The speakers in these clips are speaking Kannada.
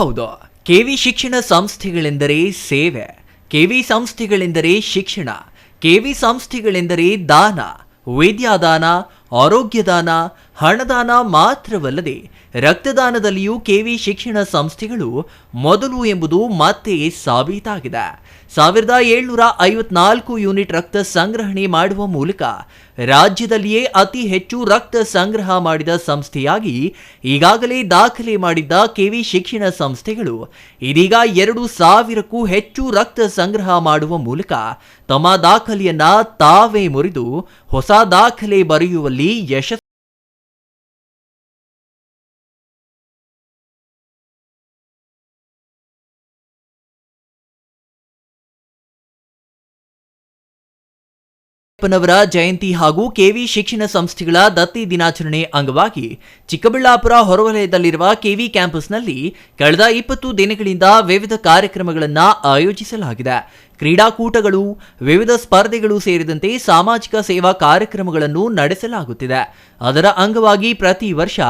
ಹೌದು. ಕೆವಿ ಶಿಕ್ಷಣ ಸಂಸ್ಥೆಗಳೆಂದರೆ ಸೇವೆ. ಕೆವಿ ಸಂಸ್ಥೆಗಳೆಂದರೆ ಶಿಕ್ಷಣ. ಕೆವಿ ಸಂಸ್ಥೆಗಳೆಂದರೆ ದಾನ. ವಿದ್ಯಾದಾನ, ಆರೋಗ್ಯದಾನ, ಹಣದಾನ ಮಾತ್ರವಲ್ಲದೆ ರಕ್ತದಾನದಲ್ಲಿಯೂ ಕೆವಿ ಶಿಕ್ಷಣ ಸಂಸ್ಥೆಗಳು ಮೊದಲು ಎಂಬುದು ಮತ್ತೆ ಸಾಬೀತಾಗಿದೆ. ಸಾವಿರದ ಏಳ್ನೂರ ಐವತ್ನಾಲ್ಕು ಯೂನಿಟ್ ರಕ್ತ ಸಂಗ್ರಹಣೆ ಮಾಡುವ ಮೂಲಕ ರಾಜ್ಯದಲ್ಲಿಯೇ ಅತಿ ಹೆಚ್ಚು ರಕ್ತ ಸಂಗ್ರಹ ಮಾಡಿದ ಸಂಸ್ಥೆಯಾಗಿ ಈಗಾಗಲೇ ದಾಖಲೆ ಮಾಡಿದ್ದ ಕೆವಿ ಶಿಕ್ಷಣ ಸಂಸ್ಥೆಗಳು ಇದೀಗ ಎರಡು ಸಾವಿರಕ್ಕೂ ಹೆಚ್ಚು ರಕ್ತ ಸಂಗ್ರಹ ಮಾಡುವ ಮೂಲಕ ತಮ್ಮ ದಾಖಲೆಯನ್ನ ತಾವೇ ಮುರಿದು ಹೊಸ ದಾಖಲೆ ಬರೆಯುವಲ್ಲಿ ಯಶಸ್ಸು ಅಪ್ಪನವರ ಜಯಂತಿ ಹಾಗೂ ಕೆವಿ ಶಿಕ್ಷಣ ಸಂಸ್ಥೆಗಳ ದತ್ತಿ ದಿನಾಚರಣೆ ಅಂಗವಾಗಿ ಚಿಕ್ಕಬಳ್ಳಾಪುರ ಹೊರವಲಯದಲ್ಲಿರುವ ಕೆವಿ ಕ್ಯಾಂಪಸ್ನಲ್ಲಿ ಕಳೆದ ಇಪ್ಪತ್ತು ದಿನಗಳಿಂದ ವಿವಿಧ ಕಾರ್ಯಕ್ರಮಗಳನ್ನು ಆಯೋಜಿಸಲಾಗಿದೆ. ಕ್ರೀಡಾಕೂಟಗಳು, ವಿವಿಧ ಸ್ಪರ್ಧೆಗಳು ಸೇರಿದಂತೆ ಸಾಮಾಜಿಕ ಸೇವಾ ಕಾರ್ಯಕ್ರಮಗಳನ್ನು ನಡೆಸಲಾಗುತ್ತಿದೆ. ಅದರ ಅಂಗವಾಗಿ ಪ್ರತಿ ವರ್ಷ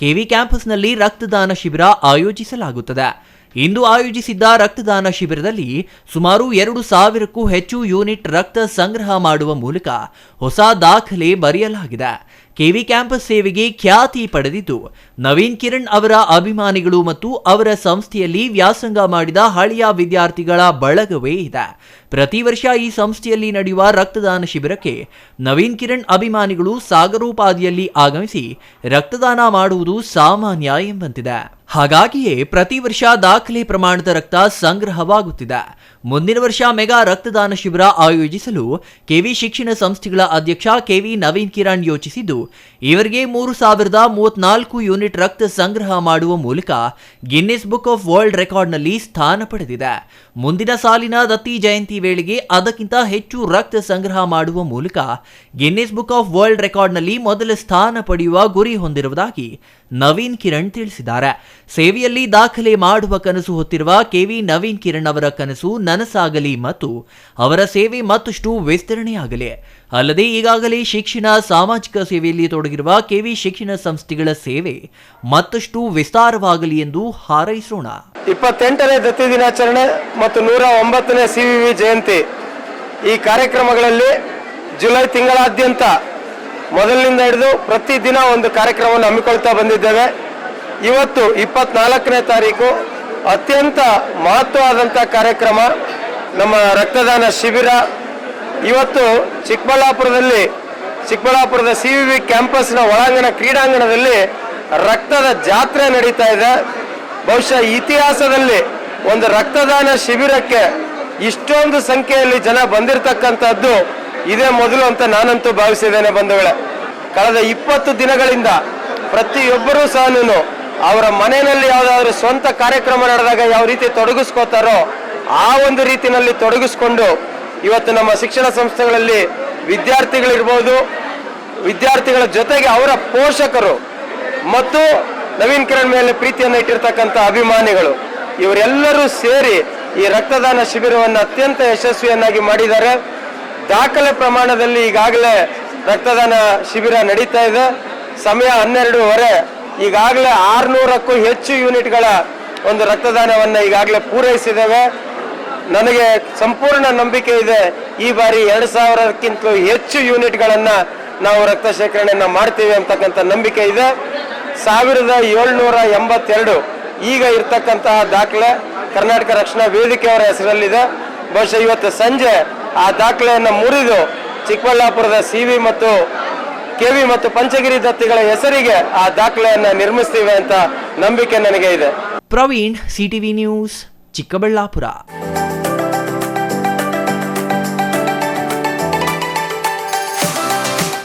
ಕೆವಿ ಕ್ಯಾಂಪಸ್ನಲ್ಲಿ ರಕ್ತದಾನ ಶಿಬಿರ ಆಯೋಜಿಸಲಾಗುತ್ತದೆ. ಇಂದು ಆಯೋಜಿಸಿದ್ದ ರಕ್ತದಾನ ಶಿಬಿರದಲ್ಲಿ ಸುಮಾರು ಎರಡು ಸಾವಿರಕ್ಕೂ ಹೆಚ್ಚು ಯೂನಿಟ್ ರಕ್ತ ಸಂಗ್ರಹ ಮಾಡುವ ಮೂಲಕ ಹೊಸ ದಾಖಲೆ ಬರೆಯಲಾಗಿದೆ. ಕೆವಿ ಕ್ಯಾಂಪಸ್ ಸೇವೆಗೆ ಖ್ಯಾತಿ ಪಡೆದಿದ್ದು, ನವೀನ್ ಕಿರಣ್ ಅವರ ಅಭಿಮಾನಿಗಳು ಮತ್ತು ಅವರ ಸಂಸ್ಥೆಯಲ್ಲಿ ವ್ಯಾಸಂಗ ಮಾಡಿದ ಹಳೆಯ ವಿದ್ಯಾರ್ಥಿಗಳ ಬಳಗವೇ ಇದೆ. ಪ್ರತಿ ವರ್ಷ ಈ ಸಂಸ್ಥೆಯಲ್ಲಿ ನಡೆಯುವ ರಕ್ತದಾನ ಶಿಬಿರಕ್ಕೆ ನವೀನ್ ಕಿರಣ್ ಅಭಿಮಾನಿಗಳು ಸಾಗರೋಪಾದಿಯಲ್ಲಿ ಆಗಮಿಸಿ ರಕ್ತದಾನ ಮಾಡುವುದು ಸಾಮಾನ್ಯ ಎಂಬಂತಿದೆ. ಹಾಗಾಗಿಯೇ ಪ್ರತಿ ವರ್ಷ ದಾಖಲೆ ಪ್ರಮಾಣದ ರಕ್ತ ಸಂಗ್ರಹವಾಗುತ್ತಿದೆ. ಮುಂದಿನ ವರ್ಷ ಮೆಗಾ ರಕ್ತದಾನ ಶಿಬಿರ ಆಯೋಜಿಸಲು ಕೆವಿ ಶಿಕ್ಷಣ ಸಂಸ್ಥೆಗಳ ಅಧ್ಯಕ್ಷ ಕೆವಿ ನವೀನ್ ಕಿರಣ್ ಯೋಚಿಸಿದ್ದು, ಇವರಿಗೆ ಮೂರು ಸಾವಿರದ ಮೂವತ್ನಾಲ್ಕು ಯೂನಿಟ್ ರಕ್ತ ಸಂಗ್ರಹ ಮಾಡುವ ಮೂಲಕ ಗಿನ್ನಿಸ್ ಬುಕ್ ಆಫ್ ವರ್ಲ್ಡ್ ರೆಕಾರ್ಡ್ನಲ್ಲಿ ಸ್ಥಾನ ಪಡೆದಿದೆ. ಮುಂದಿನ ಸಾಲಿನ ದತ್ತಿ ಜಯಂತಿ ವೇಳೆಗೆ ಅದಕ್ಕಿಂತ ಹೆಚ್ಚು ರಕ್ತ ಸಂಗ್ರಹ ಮಾಡುವ ಮೂಲಕ ಗಿನ್ನಿಸ್ ಬುಕ್ ಆಫ್ ವರ್ಲ್ಡ್ ರೆಕಾರ್ಡ್ನಲ್ಲಿ ಮೊದಲ ಸ್ಥಾನ ಪಡೆಯುವ ಗುರಿ ಹೊಂದಿರುವುದಾಗಿ ನವೀನ್ ಕಿರಣ್ ತಿಳಿಸಿದ್ದಾರೆ. ಸೇವೆಯಲ್ಲಿ ದಾಖಲೆ ಮಾಡುವ ಕನಸು ಹೊತ್ತಿರುವ ಕೆವಿ ನವೀನ್ ಕಿರಣ್ ಅವರ ಕನಸು ನನಸಾಗಲಿ ಮತ್ತು ಅವರ ಸೇವೆ ಮತ್ತಷ್ಟು ವಿಸ್ತರಣೆಯಾಗಲಿ. ಅಲ್ಲದೆ ಈಗಾಗಲೇ ಶಿಕ್ಷಣ, ಸಾಮಾಜಿಕ ಸೇವೆಯಲ್ಲಿ ತೊಡಗಿರುವ ಕೆವಿ ಶಿಕ್ಷಣ ಸಂಸ್ಥೆಗಳ ಸೇವೆ ಮತ್ತಷ್ಟು ವಿಸ್ತಾರವಾಗಲಿ ಎಂದು ಹಾರೈಸೋಣ. ಇಪ್ಪತ್ತೆಂಟನೇ ದತ್ತಿ ದಿನಾಚರಣೆ ಮತ್ತು ನೂರ ಒಂಬತ್ತನೇ ಸಿ ವಿ ವಿ ಜಯಂತಿ. ಈ ಕಾರ್ಯಕ್ರಮಗಳಲ್ಲಿ ಜುಲೈ ತಿಂಗಳಾದ್ಯಂತ ಮೊದಲಿನಿಂದ ಹಿಡಿದು ಪ್ರತಿದಿನ ಒಂದು ಕಾರ್ಯಕ್ರಮವನ್ನು ಹಮ್ಮಿಕೊಳ್ತಾ ಬಂದಿದ್ದೇವೆ. ಇವತ್ತು ಇಪ್ಪತ್ನಾಲ್ಕನೇ ತಾರೀಕು ಅತ್ಯಂತ ಮಹತ್ವವಾದಂಥ ಕಾರ್ಯಕ್ರಮ ನಮ್ಮ ರಕ್ತದಾನ ಶಿಬಿರ. ಇವತ್ತು ಚಿಕ್ಕಬಳ್ಳಾಪುರದಲ್ಲಿ, ಚಿಕ್ಕಬಳ್ಳಾಪುರದ ಸಿ ವಿ ವಿ ಕ್ಯಾಂಪಸ್ನ ಒಳಾಂಗಣ ಕ್ರೀಡಾಂಗಣದಲ್ಲಿ ರಕ್ತದ ಜಾತ್ರೆ ನಡೀತಾ ಇದೆ. ಬಹುಶಃ ಇತಿಹಾಸದಲ್ಲಿ ಒಂದು ರಕ್ತದಾನ ಶಿಬಿರಕ್ಕೆ ಇಷ್ಟೊಂದು ಸಂಖ್ಯೆಯಲ್ಲಿ ಜನ ಬಂದಿರತಕ್ಕಂಥದ್ದು ಇದೇ ಮೊದಲು ಅಂತ ನಾನಂತೂ ಭಾವಿಸಿದ್ದೇನೆ ಬಂಧುಗಳೇ. ಕಳೆದ ಇಪ್ಪತ್ತು ದಿನಗಳಿಂದ ಪ್ರತಿಯೊಬ್ಬರೂ ಸಹ ಅವರ ಮನೆಯಲ್ಲಿ ಯಾವುದಾದ್ರೂ ಸ್ವಂತ ಕಾರ್ಯಕ್ರಮ ನಡೆದಾಗ ಯಾವ ರೀತಿ ತೊಡಗಿಸ್ಕೋತಾರೋ ಆ ಒಂದು ರೀತಿಯಲ್ಲಿ ತೊಡಗಿಸ್ಕೊಂಡು ಇವತ್ತು ನಮ್ಮ ಶಿಕ್ಷಣ ಸಂಸ್ಥೆಗಳಲ್ಲಿ ವಿದ್ಯಾರ್ಥಿಗಳಿರ್ಬೋದು, ವಿದ್ಯಾರ್ಥಿಗಳ ಜೊತೆಗೆ ಅವರ ಪೋಷಕರು ಮತ್ತು ನವೀನ್ ಕಿರಣ್ ಮೇಲೆ ಪ್ರೀತಿಯನ್ನು ಇಟ್ಟಿರ್ತಕ್ಕಂಥ ಅಭಿಮಾನಿಗಳು, ಇವರೆಲ್ಲರೂ ಸೇರಿ ಈ ರಕ್ತದಾನ ಶಿಬಿರವನ್ನು ಅತ್ಯಂತ ಯಶಸ್ವಿಯನ್ನಾಗಿ ಮಾಡಿದ್ದಾರೆ. ದಾಖಲೆ ಪ್ರಮಾಣದಲ್ಲಿ ಈಗಾಗಲೇ ರಕ್ತದಾನ ಶಿಬಿರ ನಡೀತಾ ಇದೆ. ಸಮಯ ಹನ್ನೆರಡೂವರೆ. ಈಗಾಗಲೇ ಆರ್ನೂರಕ್ಕೂ ಹೆಚ್ಚು ಯೂನಿಟ್ಗಳ ಒಂದು ರಕ್ತದಾನವನ್ನು ಈಗಾಗಲೇ ಪೂರೈಸಿದ್ದೇವೆ. ನನಗೆ ಸಂಪೂರ್ಣ ನಂಬಿಕೆ ಇದೆ, ಈ ಬಾರಿ ಎರಡು ಸಾವಿರಕ್ಕಿಂತಲೂ ಹೆಚ್ಚು ಯೂನಿಟ್ಗಳನ್ನು ನಾವು ರಕ್ತ ಶೇಖರಣೆಯನ್ನು ಮಾಡ್ತೀವಿ ಅಂತಕ್ಕಂಥ ನಂಬಿಕೆ ಇದೆ. ಸಾವಿರದ ಏಳ್ನೂರ ಎಂಬತ್ತೆರಡು ಈಗ ಇರ್ತಕ್ಕಂತಹ ದಾಖಲೆ ಕರ್ನಾಟಕ ರಕ್ಷಣಾ ವೇದಿಕೆಯವರ ಹೆಸರಲ್ಲಿದೆ. ಬಹುಶಃ ಇವತ್ತು ಸಂಜೆ ಆ ದಾಖಲೆಯನ್ನು ಮುರಿದು ಚಿಕ್ಕಬಳ್ಳಾಪುರದ ಸಿ ಮತ್ತು ಕೆ ವಿ ಮತ್ತು ಪಂಚಗಿರಿ ದತ್ತಿಗಳ ಹೆಸರಿಗೆ ಆ ದಾಖಲೆಯನ್ನ ನಿರ್ಮಿಸ್ತೀವಿ ಅಂತ ನಂಬಿಕೆ ನನಗೆ ಇದೆ. Praveen, CTV news, Chikkaballapur.